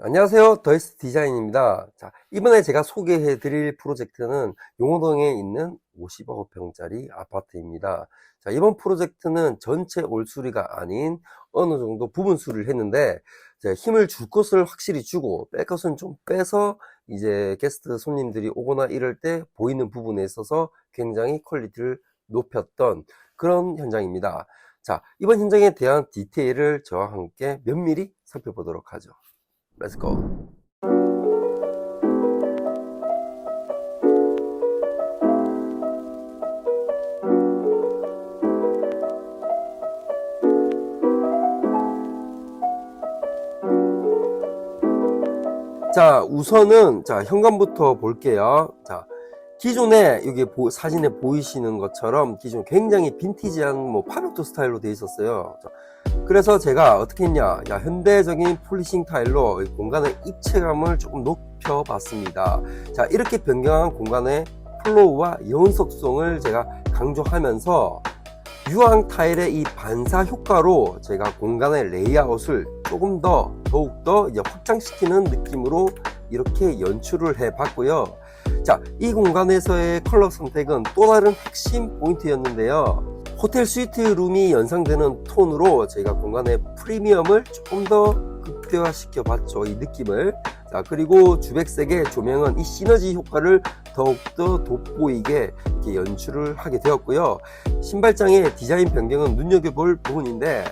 안녕하세요. 더이스 디자인입니다. 자, 이번에 제가 소개해 드릴 프로젝트는 용호동에 있는 50억 평짜리 아파트입니다. 자, 이번 프로젝트는 전체 올수리가 아닌 어느 정도 부분 수리를 했는데, 힘을 줄 것을 확실히 주고, 뺄 것은 좀 빼서, 이제 게스트 손님들이 오거나 이럴 때 보이는 부분에 있어서 굉장히 퀄리티를 높였던 그런 현장입니다. 자, 이번 현장에 대한 디테일을 저와 함께 면밀히 살펴보도록 하죠. Let's go. 자, 우선은 자, 현관부터 볼게요. 자, 기존에 여기 보- 사진에 보이시는 것처럼 기존 굉장히 빈티지한 뭐 파격도 스타일로 되어 있었어요. 자, 그래서 제가 어떻게 했냐, 야, 현대적인 폴리싱 타일로 이 공간의 입체감을 조금 높여봤습니다. 자, 이렇게 변경한 공간의 플로우와 연속성을 제가 강조하면서 유황 타일의 이 반사 효과로 제가 공간의 레이아웃을 조금 더 더욱더 확장시키는 느낌으로 이렇게 연출을 해 봤고요. 자, 이 공간에서의 컬러 선택은 또 다른 핵심 포인트였는데요. 호텔 스위트 룸이 연상되는 톤으로 제가 공간의 프리미엄을 조금 더 극대화시켜 봤죠. 이 느낌을. 자, 그리고 주백색의 조명은 이 시너지 효과를 더욱더 돋보이게 이렇게 연출을 하게 되었고요. 신발장의 디자인 변경은 눈여겨볼 부분인데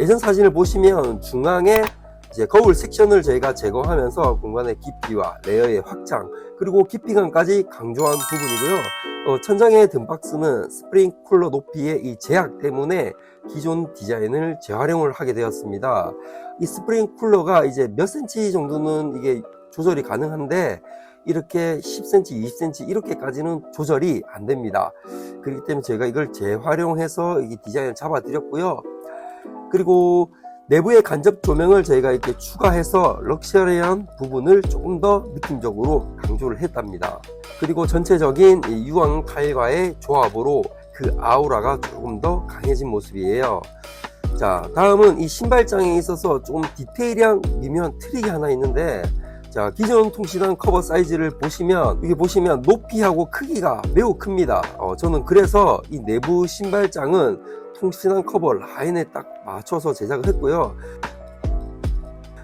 예전 사진을 보시면 중앙에 이제 거울 섹션을 저희가 제거하면서 공간의 깊이와 레이어의 확장 그리고 깊이감까지 강조한 부분이고요. 어, 천장의 등박스는 스프링 쿨러 높이의 이 제약 때문에 기존 디자인을 재활용을 하게 되었습니다. 이 스프링 쿨러가 이제 몇 센치 정도는 이게 조절이 가능한데 이렇게 10cm, 20cm 이렇게까지는 조절이 안 됩니다. 그렇기 때문에 제가 이걸 재활용해서 이 디자인을 잡아드렸고요. 그리고 내부의 간접 조명을 저희가 이렇게 추가해서 럭셔리한 부분을 조금 더 느낌적으로 강조를 했답니다. 그리고 전체적인 이 유황 타일과의 조합으로 그 아우라가 조금 더 강해진 모습이에요. 자, 다음은 이 신발장에 있어서 조금 디테일한 미묘한 트릭이 하나 있는데 자, 기존 통신한 커버 사이즈를 보시면, 이게 보시면 높이하고 크기가 매우 큽니다. 어, 저는 그래서 이 내부 신발장은 통신한 커버 라인에 딱 맞춰서 제작을 했고요.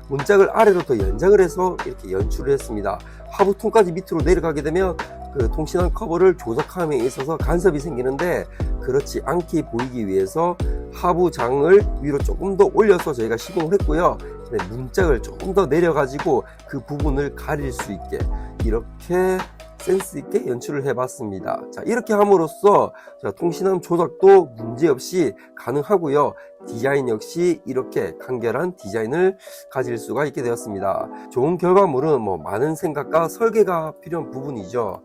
문짝을 아래로 더 연장을 해서 이렇게 연출을 했습니다. 하부통까지 밑으로 내려가게 되면 그 통신한 커버를 조작함에 있어서 간섭이 생기는데 그렇지 않게 보이기 위해서 하부 장을 위로 조금 더 올려서 저희가 시공을 했고요. 네, 문짝을 조금 더 내려가지고 그 부분을 가릴 수 있게 이렇게 센스 있게 연출을 해봤습니다. 자, 이렇게 함으로써 자, 통신함 조작도 문제없이 가능하고요. 디자인 역시 이렇게 간결한 디자인을 가질 수가 있게 되었습니다. 좋은 결과물은 뭐 많은 생각과 설계가 필요한 부분이죠.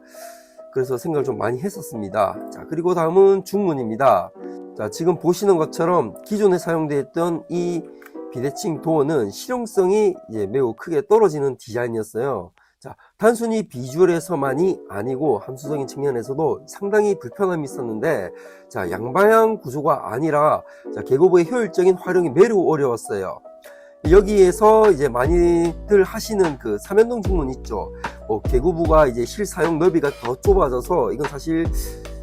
그래서 생각을 좀 많이 했었습니다. 자, 그리고 다음은 중문입니다. 자, 지금 보시는 것처럼 기존에 사용되었던 이 비대칭 도어는 실용성이 이제 매우 크게 떨어지는 디자인이었어요. 자, 단순히 비주얼에서만이 아니고 함수적인 측면에서도 상당히 불편함이 있었는데, 자, 양방향 구조가 아니라, 자, 계고부의 효율적인 활용이 매우 어려웠어요. 여기에서 이제 많이들 하시는 그 삼연동 중문 있죠. 뭐, 계구부가 이제 실 사용 너비가 더 좁아져서, 이건 사실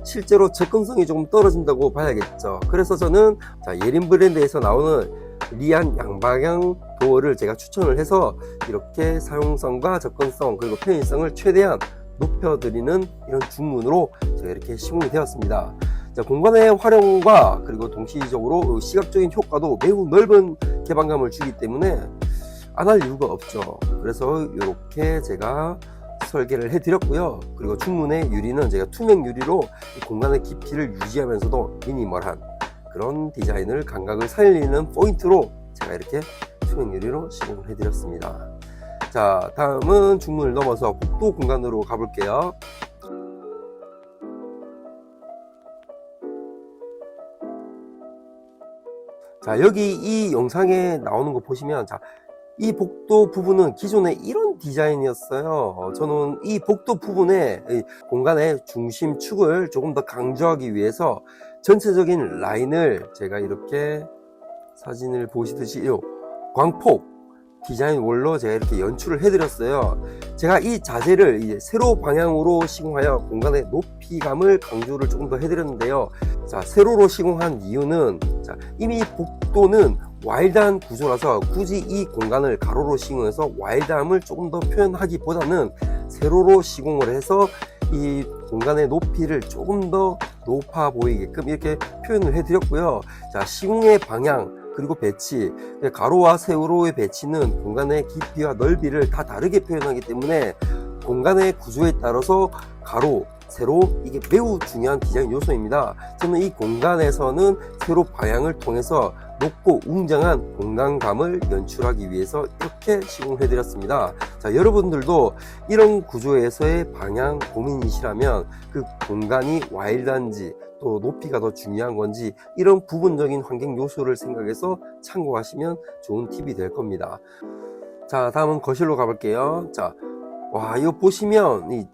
실제로 접근성이 조금 떨어진다고 봐야겠죠. 그래서 저는, 자, 예린 브랜드에서 나오는 리안 양방향 도어를 제가 추천을 해서 이렇게 사용성과 접근성 그리고 편의성을 최대한 높여드리는 이런 중문으로 제가 이렇게 시공이 되었습니다. 자, 공간의 활용과 그리고 동시적으로 시각적인 효과도 매우 넓은 개방감을 주기 때문에 안 할 이유가 없죠. 그래서 이렇게 제가 설계를 해드렸고요. 그리고 중문의 유리는 제가 투명 유리로 이 공간의 깊이를 유지하면서도 미니멀한 그런 디자인을 감각을 살리는 포인트로 제가 이렇게 투명 유리로 시공을 해드렸습니다. 자, 다음은 중문을 넘어서 복도 공간으로 가볼게요. 자, 여기 이 영상에 나오는 거 보시면, 자, 이 복도 부분은 기존에 이런 디자인이었어요. 어, 저는 이 복도 부분에 이 공간의 중심축을 조금 더 강조하기 위해서 전체적인 라인을 제가 이렇게 사진을 보시듯이 요 광폭 디자인 월로 제가 이렇게 연출을 해드렸어요. 제가 이 자재를 이제 세로 방향으로 시공하여 공간의 높이감을 강조를 조금 더 해드렸는데요. 자, 세로로 시공한 이유는 자, 이미 복도는 와일드한 구조라서 굳이 이 공간을 가로로 시공해서 와일드함을 조금 더 표현하기보다는 세로로 시공을 해서 이 공간의 높이를 조금 더 높아 보이게끔 이렇게 표현을 해드렸고요. 자, 시공의 방향, 그리고 배치, 가로와 세로의 배치는 공간의 깊이와 넓이를 다 다르게 표현하기 때문에 공간의 구조에 따라서 가로, 세로 이게 매우 중요한 디자인 요소입니다. 저는 이 공간에서는 세로 방향을 통해서 높고 웅장한 공간감을 연출하기 위해서 이렇게 시공해 드렸습니다. 자, 여러분들도 이런 구조에서의 방향 고민이시라면 그 공간이 와일드한지 또 높이가 더 중요한 건지 이런 부분적인 환경 요소를 생각해서 참고하시면 좋은 팁이 될 겁니다. 자, 다음은 거실로 가볼게요. 자, 와, 이거 보시면 이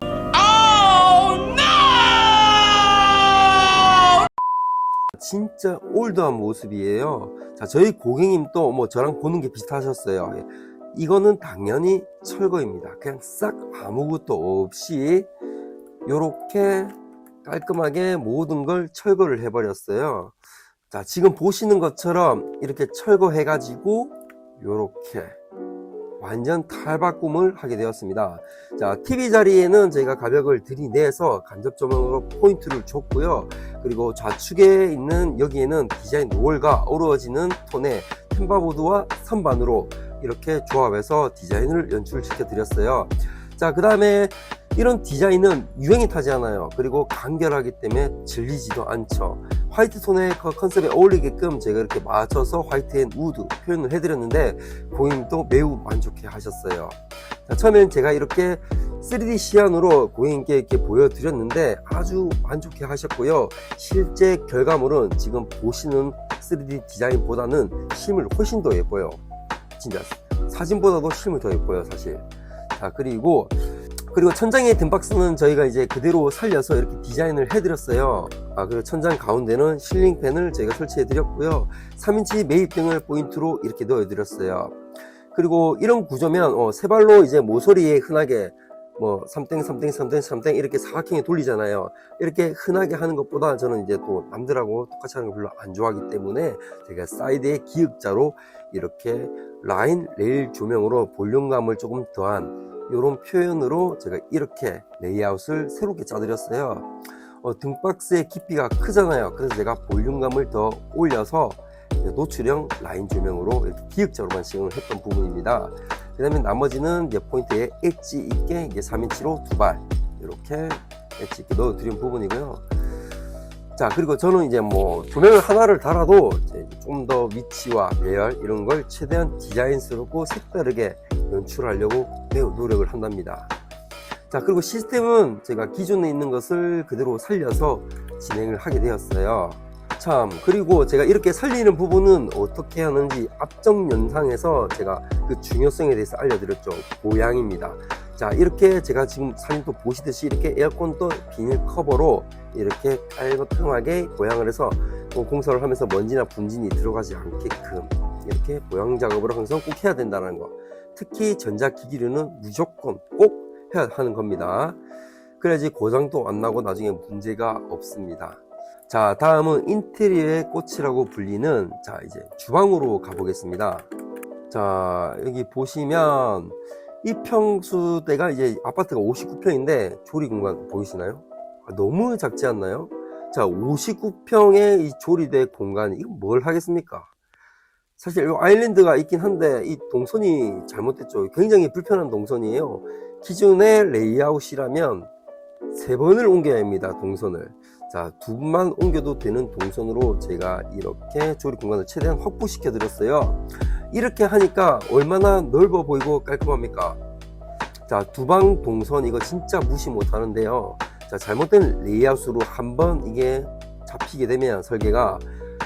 진짜 올드한 모습이에요. 자, 저희 고객님도 뭐 저랑 보는 게 비슷하셨어요. 예. 이거는 당연히 철거입니다. 그냥 싹 아무것도 없이 이렇게 깔끔하게 모든 걸 철거를 해 버렸어요. 자, 지금 보시는 것처럼 이렇게 철거해 가지고 이렇게 완전 탈바꿈을 하게 되었습니다. 자, TV 자리에는 저희가 가벽을 들이내서 간접 조명으로 포인트를 줬고요. 그리고 좌측에 있는 여기에는 디자인 롤과 어우러지는 톤의 템바보드와 선반으로 이렇게 조합해서 디자인을 연출시켜 드렸어요. 자, 그 다음에 이런 디자인은 유행이 타지 않아요. 그리고 간결하기 때문에 질리지도 않죠. 화이트 톤의 그 컨셉에 어울리게끔 제가 이렇게 맞춰서 화이트 앤 우드 표현을 해드렸는데 고객님도 매우 만족해 하셨어요. 자, 처음엔 제가 이렇게 3D 시안으로 고객님께 이렇게 보여드렸는데 아주 만족해 하셨고요. 실제 결과물은 지금 보시는 3D 디자인보다는 실물 훨씬 더 예뻐요. 진짜 사진보다도 실물 더 예뻐요, 사실. 자, 그리고 그리고 천장의 등박스는 저희가 이제 그대로 살려서 이렇게 디자인을 해드렸어요. 아, 그리고 천장 가운데는 실링팬을 저희가 설치해드렸고요. 3인치 매입등을 포인트로 이렇게 넣어드렸어요. 그리고 이런 구조면 어, 세 발로 이제 모서리에 흔하게 뭐 3땡 3땡 3땡 3땡 이렇게 사각형에 돌리잖아요. 이렇게 흔하게 하는 것보다 저는 이제 또 남들하고 똑같이 하는 걸 별로 안 좋아하기 때문에 제가 사이드에 기역자로 이렇게 라인 레일 조명으로 볼륨감을 조금 더한 이런 표현으로 제가 이렇게 레이아웃을 새롭게 짜드렸어요. 어, 등박스의 깊이가 크잖아요. 그래서 제가 볼륨감을 더 올려서 노출형 라인 조명으로 이렇게 기역자로만 시공을 했던 부분입니다. 그 다음에 나머지는 이제 포인트에 엣지 있게 이게 3인치로 두 발 이렇게 엣지 있게 넣어드린 부분이고요. 자 그리고 저는 이제 뭐 조명을 하나를 달아도 좀 더 위치와 배열 이런 걸 최대한 디자인스럽고 색다르게 연출하려고 매우 노력을 한답니다. 자 그리고 시스템은 제가 기존에 있는 것을 그대로 살려서 진행을 하게 되었어요. 참 그리고 제가 이렇게 살리는 부분은 어떻게 하는지 앞정 영상에서 제가 그 중요성에 대해서 알려드렸죠. 보양입니다. 자 이렇게 제가 지금 사진도 보시듯이 이렇게 에어컨도 비닐 커버로 이렇게 깔끔하게 보양을 해서 뭐 공사를 하면서 먼지나 분진이 들어가지 않게끔 이렇게 보양 작업을 항상 꼭 해야 된다는 거 특히 전자기기류는 무조건 꼭 해야 하는 겁니다 그래야지 고장도 안 나고 나중에 문제가 없습니다 자 다음은 인테리어의 꽃이라고 불리는 자 이제 주방으로 가보겠습니다 자 여기 보시면 이 평수대가 이제 아파트가 59평인데 조리 공간 보이시나요? 아, 너무 작지 않나요? 자, 59평의 이 조리대 공간, 이거 뭘 하겠습니까? 사실 이 아일랜드가 있긴 한데 이 동선이 잘못됐죠. 굉장히 불편한 동선이에요. 기존의 레이아웃이라면 세 번을 옮겨야 합니다. 동선을. 자, 두 번만 옮겨도 되는 동선으로 제가 이렇게 조리 공간을 최대한 확보시켜 드렸어요. 이렇게 하니까 얼마나 넓어 보이고 깔끔합니까? 자, 두 방 동선 이거 진짜 무시 못 하는데요. 자, 잘못된 레이아웃으로 한번 이게 잡히게 되면 설계가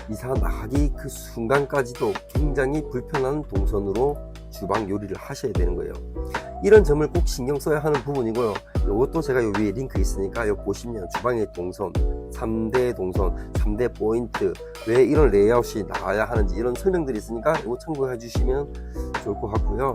이사 나가기 그 순간까지도 굉장히 불편한 동선으로 주방 요리를 하셔야 되는 거예요. 이런 점을 꼭 신경 써야 하는 부분이고요. 이것도 제가 요 위에 링크 있으니까 요 보시면 주방의 동선 3대 동선, 3대 포인트, 왜 이런 레이아웃이 나와야 하는지 이런 설명들이 있으니까 이거 참고해 주시면 좋을 것 같고요.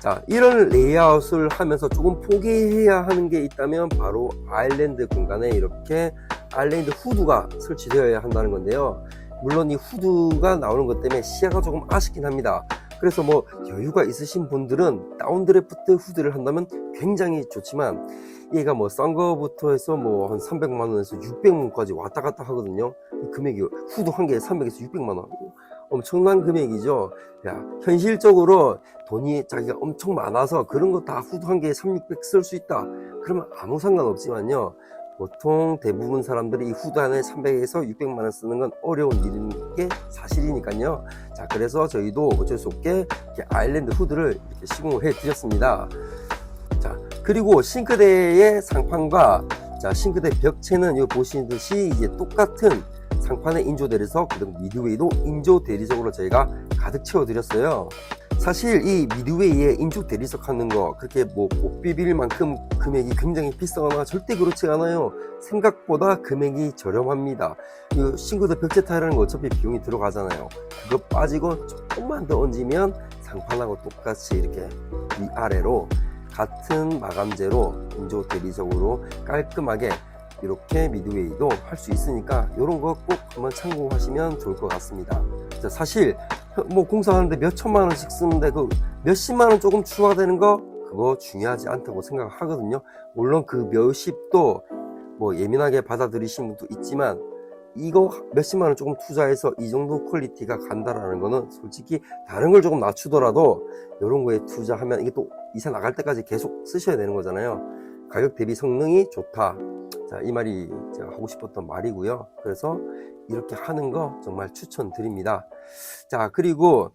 자, 이런 레이아웃을 하면서 조금 포기해야 하는 게 있다면 바로 아일랜드 공간에 이렇게 아일랜드 후드가 설치되어야 한다는 건데요. 물론 이 후드가 나오는 것 때문에 시야가 조금 아쉽긴 합니다. 그래서 뭐 여유가 있으신 분들은 다운드래프트 후드를 한다면 굉장히 좋지만 얘가 뭐 싼 거부터 해서 뭐 한 300만 원에서 600만원까지 왔다 갔다 하거든요. 이 금액이 후드 한 개에 300에서 600만 원. 엄청난 금액이죠. 야, 현실적으로 돈이 자기가 엄청 많아서 그런 거 다 후드 한 개에 3, 600 쓸 수 있다. 그러면 아무 상관없지만요. 보통 대부분 사람들이 이 하나에 300에서 600만 원 쓰는 건 어려운 일인 게 사실이니까요. 자, 그래서 저희도 어쩔 수 없게 아일랜드 후드를 이렇게 시공을 해 드렸습니다. 자, 그리고 싱크대의 상판과 자, 싱크대 벽체는 여기 보시듯이 이제 똑같은 상판에 인조 대리석 그리고 미드웨이도 인조 대리석으로 저희가 가득 채워 드렸어요. 사실 이 미드웨이에 인조 대리석 하는 거 그렇게 뭐 못 비빌 만큼 금액이 굉장히 비싸거나 절대 그렇지 않아요. 생각보다 금액이 저렴합니다. 이 싱크대 벽체 타일하는 거 어차피 비용이 들어가잖아요. 그거 빠지고 조금만 더 얹으면 상판하고 똑같이 이렇게 위아래로 같은 마감재로 인조 대리석으로 깔끔하게 이렇게 미드웨이도 할 수 있으니까 이런 거 꼭 한번 참고하시면 좋을 것 같습니다. 자, 사실 뭐 공사하는데 몇 천만 원씩 쓰는데 그 몇십만 원 조금 추가되는 거 그거 중요하지 않다고 생각하거든요. 물론 그 몇십도 뭐 예민하게 받아들이시는 분도 있지만 이거 몇십만 원 조금 투자해서 이 정도 퀄리티가 간다라는 거는 솔직히 다른 걸 조금 낮추더라도 이런 거에 투자하면 이게 또 이사 나갈 때까지 계속 쓰셔야 되는 거잖아요. 가격 대비 성능이 좋다. 자, 이 말이 제가 하고 싶었던 말이고요. 그래서 이렇게 하는 거 정말 추천드립니다. 자, 그리고,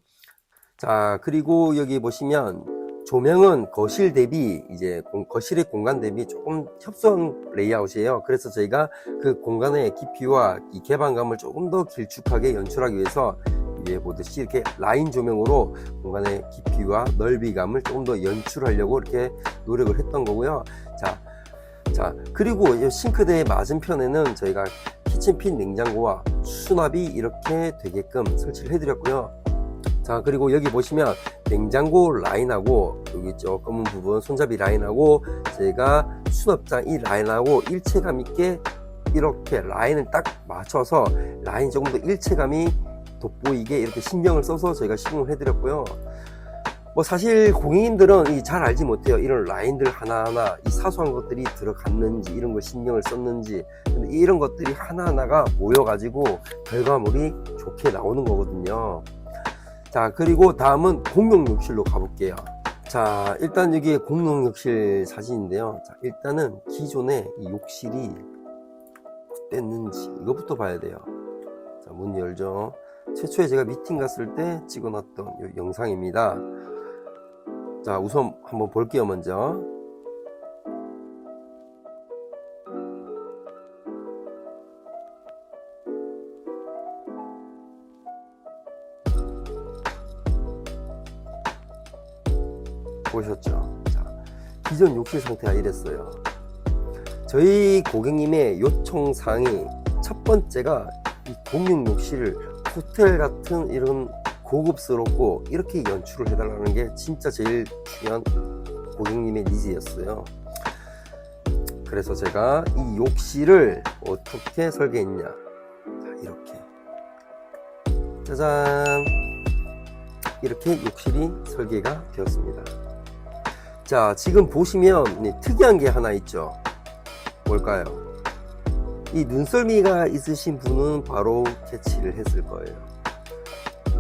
자, 그리고 여기 보시면 조명은 거실 대비 이제 공- 거실의 공간 대비 조금 협소한 레이아웃이에요. 그래서 저희가 그 공간의 깊이와 이 개방감을 조금 더 길쭉하게 연출하기 위해서 위에 보듯이 이렇게 라인 조명으로 공간의 깊이와 넓이감을 조금 더 연출하려고 이렇게 노력을 했던 거고요. 자, 자, 그리고 이 싱크대의 맞은편에는 저희가 키친핀 냉장고와 수납이 이렇게 되게끔 설치를 해드렸고요. 자, 그리고 여기 보시면 냉장고 라인하고 여기 있죠. 검은 부분 손잡이 라인하고 저희가 수납장 이 라인하고 일체감 있게 이렇게 라인을 딱 맞춰서 라인 조금 더 일체감이 돋보이게 이렇게 신경을 써서 저희가 시공을 해드렸고요. 뭐 사실 이잘 알지 못해요. 이런 라인들 하나하나 이 사소한 것들이 들어갔는지 이런 걸 신경을 썼는지 근데 이런 것들이 하나하나가 모여가지고 결과물이 좋게 나오는 거거든요. 자 그리고 다음은 공용 욕실로 가볼게요. 자 일단 여기 공용 욕실 사진인데요. 자 일단은 기존에 이 욕실이 어땠는지 이것부터 봐야 돼요. 자 문 열죠. 최초에 제가 미팅 갔을 때 찍어놨던 이 영상입니다. 자, 우선 한번 볼게요, 먼저. 보셨죠? 자, 기존 욕실 상태가 이랬어요. 저희 고객님의 요청 사항이 첫 번째가 이 공용 욕실을 호텔 같은 이런 고급스럽고 이렇게 연출을 해달라는 게 진짜 제일 중요한 고객님의 니즈였어요. 그래서 제가 이 욕실을 어떻게 설계했냐. 자, 이렇게. 짜잔. 이렇게 욕실이 설계가 되었습니다. 자, 지금 보시면 네, 특이한 게 하나 있죠. 뭘까요? 이 눈썰미가 있으신 분은 바로 캐치를 했을 거예요.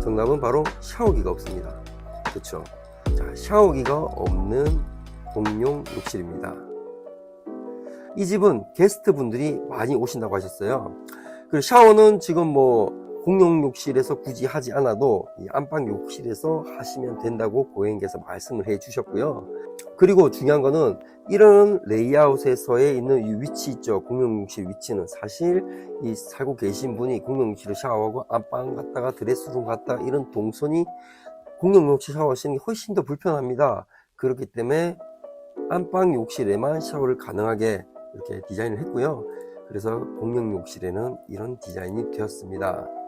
정답은 바로 샤워기가 없습니다. 그렇죠? 자, 샤워기가 없는 공용 욕실입니다. 이 집은 게스트 분들이 많이 오신다고 하셨어요. 그리고 샤워는 지금 뭐 공용 욕실에서 굳이 하지 않아도 이 안방 욕실에서 하시면 된다고 고객님께서 말씀을 해 주셨고요. 그리고 중요한 거는 이런 레이아웃에서의 있는 이 위치 있죠. 공용 욕실 위치는 사실 이 살고 계신 분이 공용 욕실을 샤워하고 안방 갔다가 드레스룸 갔다 이런 동선이 공용 욕실 샤워하시는 게 훨씬 더 불편합니다. 그렇기 때문에 안방 욕실에만 샤워를 가능하게 이렇게 디자인을 했고요. 그래서 공용 욕실에는 이런 디자인이 되었습니다.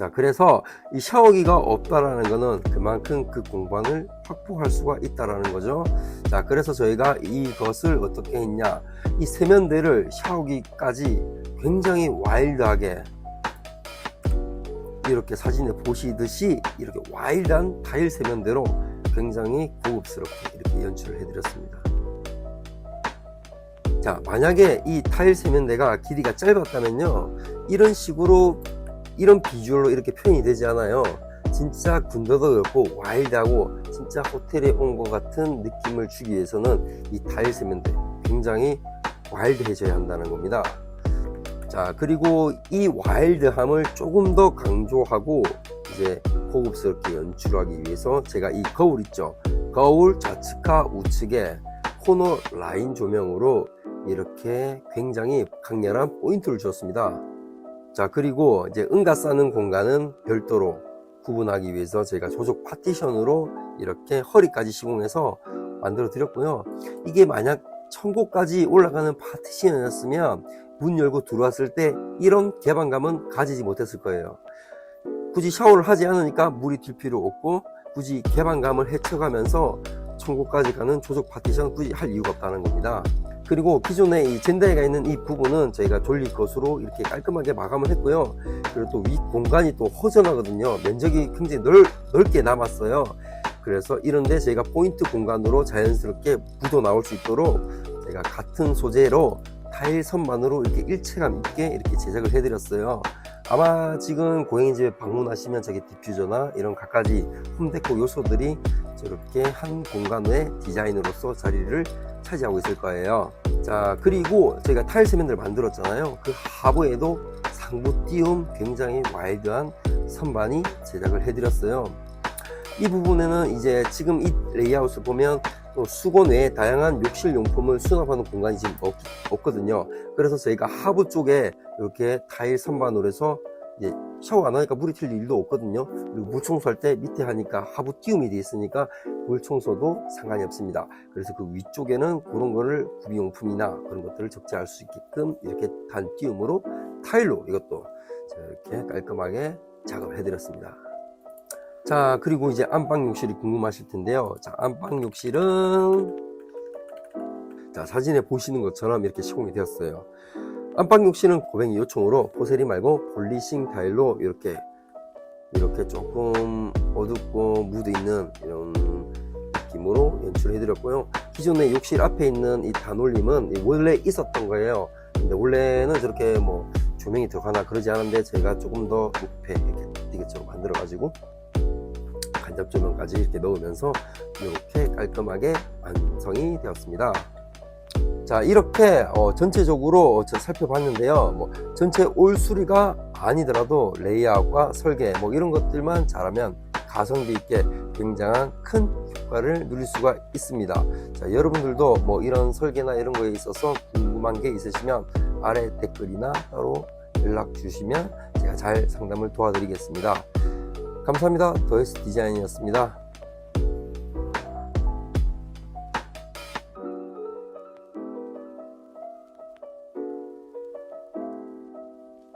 자, 그래서 이 샤워기가 없다라는 거는 그만큼 그 공간을 확보할 수가 있다라는 거죠. 자, 그래서 저희가 이것을 어떻게 했냐. 이 세면대를 샤워기까지 굉장히 와일드하게 이렇게 사진에 보시듯이 이렇게 와일드한 타일 세면대로 굉장히 고급스럽게 이렇게 연출을 해드렸습니다. 자, 만약에 이 타일 세면대가 길이가 짧았다면요. 이런 식으로, 이런 비주얼로 이렇게 표현이 되지 않아요. 진짜 군더더기없고 와일드하고 진짜 호텔에 온 것 같은 느낌을 주기 위해서는 이 타일 세면대 굉장히 와일드해져야 한다는 겁니다. 자, 그리고 이 와일드함을 조금 더 강조하고 이제 고급스럽게 연출하기 위해서 제가 이 거울 있죠. 거울 좌측과 우측에 코너 라인 조명으로 이렇게 굉장히 강렬한 포인트를 주었습니다. 자, 그리고 이제 응가 싸는 공간은 별도로 구분하기 위해서 제가 조적 파티션으로 이렇게 허리까지 시공해서 만들어 드렸고요. 이게 만약 천고까지 올라가는 파티션이었으면 문 열고 들어왔을 때 이런 개방감은 가지지 못했을 거예요. 굳이 샤워를 하지 않으니까 물이 튈 필요 없고 굳이 개방감을 헤쳐가면서 천국까지 가는 조적 파티션 굳이 할 이유가 없다는 겁니다. 그리고 기존에 이 젠다이가 있는 이 부분은 저희가 졸릴 것으로 이렇게 깔끔하게 마감을 했고요. 그리고 또윗 공간이 또 허전하거든요. 면적이 굉장히 넓, 넓게 남았어요. 그래서 이런데 저희가 포인트 공간으로 자연스럽게 묻어 나올 수 있도록 제가 같은 소재로 타일 선반으로 이렇게 일체감 있게 이렇게 제작을 해드렸어요. 아마 지금 고양이집에 방문하시면 저기 디퓨저나 이런 갖가지 홈데코 요소들이 저렇게 한 공간의 디자인으로서 자리를 차지하고 있을 거예요. 자, 그리고 저희가 타일 세면대를 만들었잖아요. 그 하부에도 상부 띄움 굉장히 와일드한 선반이 제작을 해드렸어요. 이 부분에는 이제 지금 이 레이아웃을 보면 또 수건 외에 다양한 욕실 용품을 수납하는 공간이 지금 없, 없거든요. 그래서 저희가 하부 쪽에 이렇게 타일 선반으로 해서 이제 샤워 안 하니까 물이 튈 일도 없거든요. 그리고 물 청소할 때 밑에 하니까 하부 띄움이 되어 있으니까 물 청소도 상관이 없습니다. 그래서 그 위쪽에는 그런 거를 구비용품이나 그런 것들을 적재할 수 있게끔 이렇게 단 띄움으로 타일로 이것도 이렇게 깔끔하게 작업을 해드렸습니다. 자, 그리고 이제 안방 욕실이 궁금하실 텐데요. 자, 안방 욕실은 자, 사진에 보시는 것처럼 이렇게 시공이 되었어요. 안방 욕실은 고뱅이 요청으로 포세리 말고 폴리싱 타일로 이렇게 이렇게 조금 어둡고 무드 있는 이런 느낌으로 연출해 드렸고요. 기존의 욕실 앞에 있는 이 단올림은 원래 있었던 거예요. 근데 원래는 저렇게 뭐 조명이 들어가나 그러지 않은데 제가 조금 더 높게 이렇게 디귿처럼 만들어 가지고 간접 조명까지 이렇게 넣으면서 이렇게 깔끔하게 완성이 되었습니다. 자 이렇게 어, 전체적으로 저 살펴봤는데요. 뭐 전체 올 수리가 아니더라도 레이아웃과 설계 뭐 이런 것들만 잘하면 가성비 있게 굉장한 큰 효과를 누릴 수가 있습니다. 자 여러분들도 뭐 이런 설계나 이런 거에 있어서 궁금한 게 있으시면 아래 댓글이나 따로 연락 주시면 제가 잘 상담을 도와드리겠습니다. 감사합니다. 더에스 디자인이었습니다.